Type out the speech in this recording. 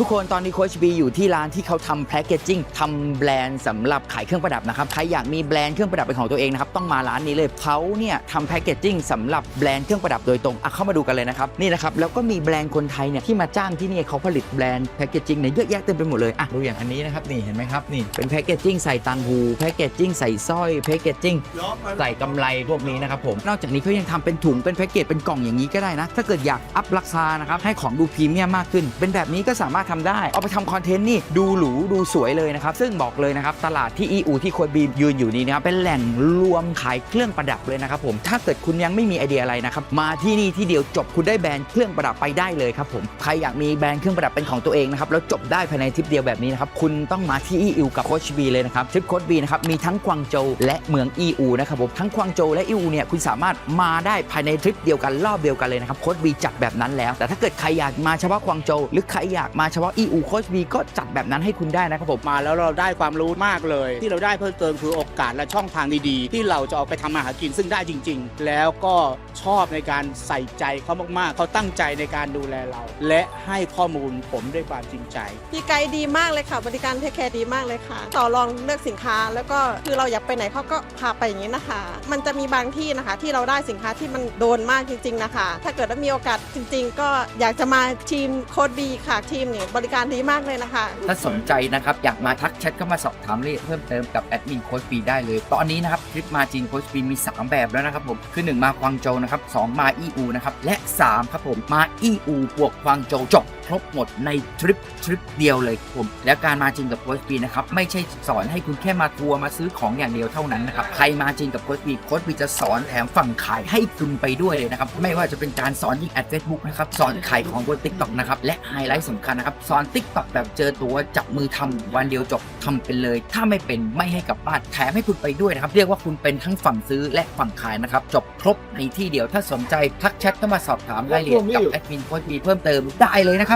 ทุกคนตอนนี้โคชบีอยู่ที่ร้านที่เขาทำแพคเกจจิ้งทำแบรนด์สำหรับขายเครื่องประดับนะครับใครอยากมีแบรนด์เครื่องประดับเป็นของตัวเองนะครับต้องมาร้านนี้เลยเขาเนี่ยทำแพคเกจจิ้งสำหรับแบรนด์เครื่องประดับโดยตรงอะเข้ามาดูกันเลยนะครับนี่นะครับแล้วก็มีแบรนด์คนไทยเนี่ยที่มาจ้างที่นี่เขาผลิตแบรนด์แพคเกจจิ้งเนี่ยเยอะแยะเต็มไปหมดเลยอะดูอย่างอันนี้นะครับนี่เห็นไหมครับนี่เป็นแพคเกจจิ้งใส่ตังหูแพคเกจจิ้งใส่สร้อยแพคเกจจิ้งใส่กำไรพวกนี้นะครับผมนอกจากนี้เขายังทำเป็นถุงเป็นแพ็กเกจเป็นกล่องอย่างนี้ก็ได้นะถ้าเกิดอยากอัพราคานะครับให้ของดูพรีเมียมมากขึ้น เป็นแบบนี้ก็สามารถทำได้ เอาไปทำคอนเทนต์นี่ดูหรูดูสวยเลยนะครับ ซึ่งบอกเลยนะครับ ตลาดที่ EU ที่โคดบีมยืนอยู่นี้นะครับ เป็นแหล่งรวมขายเครื่องประดับเลยนะครับผม ถ้าเกิดคุณยังไม่มีไอเดียอะไรนะครับ มาที่นี่ที่เดียวจบคุณได้แบรนด์เครื่องประดับไปได้เลยครับผม ใครอยากมีแบรนด์เครื่องประดับเป็นของตัวเองนะครับ แล้วจบได้ภายในทริปเดียวแบบนี้นะครับ คุณต้องมาที่ EU กับโคชบีเลยนะครับ ทริปโคชบีนะครับ มีทั้งกวางโจวและเมือง EU นะครับผม ทั้งกวางโจวและ EU เนี่ยคุณสามารถมาได้ภายในทริปเดียวกันรอบเดียวกันเลยนะครับโคชบีจัดแบบนั้นแล้ว แต่ถ้าเกิดใครอยากมาเฉพาะกวางโจวหรือใครอยากมาเฉพาะ EU โคชบีก็จัดแบบนั้นให้คุณได้นะครับผมมาแล้วเราได้ความรู้มากเลย ที่เราได้เพิ่มเติมคือโอกาสและช่องทางดีๆ ที่เราจะออกไปทำมาหากินซึ่งได้จริง ๆ แล้วก็ชอบในการใส่ใจเขามากๆ เขาตั้งใจในการดูแลเรา และให้ข้อมูลผมด้วยความจริงใจ พี่ไกด์ดีมากเลยค่ะ บริการเทคแคร์ดีมากเลยค่ะ ต่อรองเลือกสินค้าแล้วก็คือเราอยากไปไหนเขาก็พาไปอย่างนี้นะคะ มันจะมีบางที่นะคะ ที่เราได้สินค้าที่มันโดนมากจริง ๆนะคะ ถ้าเกิดว่ามีโอกาสจริง ๆ ก็อยากจะมาทีมโค้ดบีค่ะทีมนีบริการดีมากเลยนะคะ ถ้าสนใจนะครับ อยากมาทักแชทเข้ามาสอบถามรายละเอียดเพิ่มเติมกับแอดมินโค้ชปีได้เลย ตอนนี้นะครับทริปมาจีนโค้ชปีมี 3 แบบแล้วนะครับผมคือ 1 มาควางโจวนะครับสองมาอีอูนะครับและ 3 ครับผมมาอีอูบวกควางโจวจบ ครบหมดในทริปทริปเดียวเลยครับผม แล้วการมาจริงกับโค้ชปีนะครับ ไม่ใช่สอนให้คุณแค่มาทัวร์มาซื้อของอย่างเดียวเท่านั้นนะครับ ใครมาจริงกับโค้ชปีโค้ชปีจะสอนแถมฝั่งขายให้คุณไปด้วยเลยนะครับ ไม่ว่าจะเป็นการสอนยิงแอดเฟซบุ๊กนะครับ สอนขายของบนทิกตอกนะครับ และไฮไลท์สำคัญนะครับ สอนทิกตอกแบบเจอตัวจับมือทำวันเดียวจบทำเป็นเลย ถ้าไม่เป็นไม่ให้กลับบ้านแถมให้คุณไปด้วยนะครับ เรียกว่าคุณเป็นทั้งฝั่งซื้อและฝั่งขายนะครับ จบครบในที่เดียว ถ้าสนใจทักแชทเข้ามาสอบถามรายละเอียดกับแอดมินโค้ชบีเพิ่มเติมได้เลยนะครับ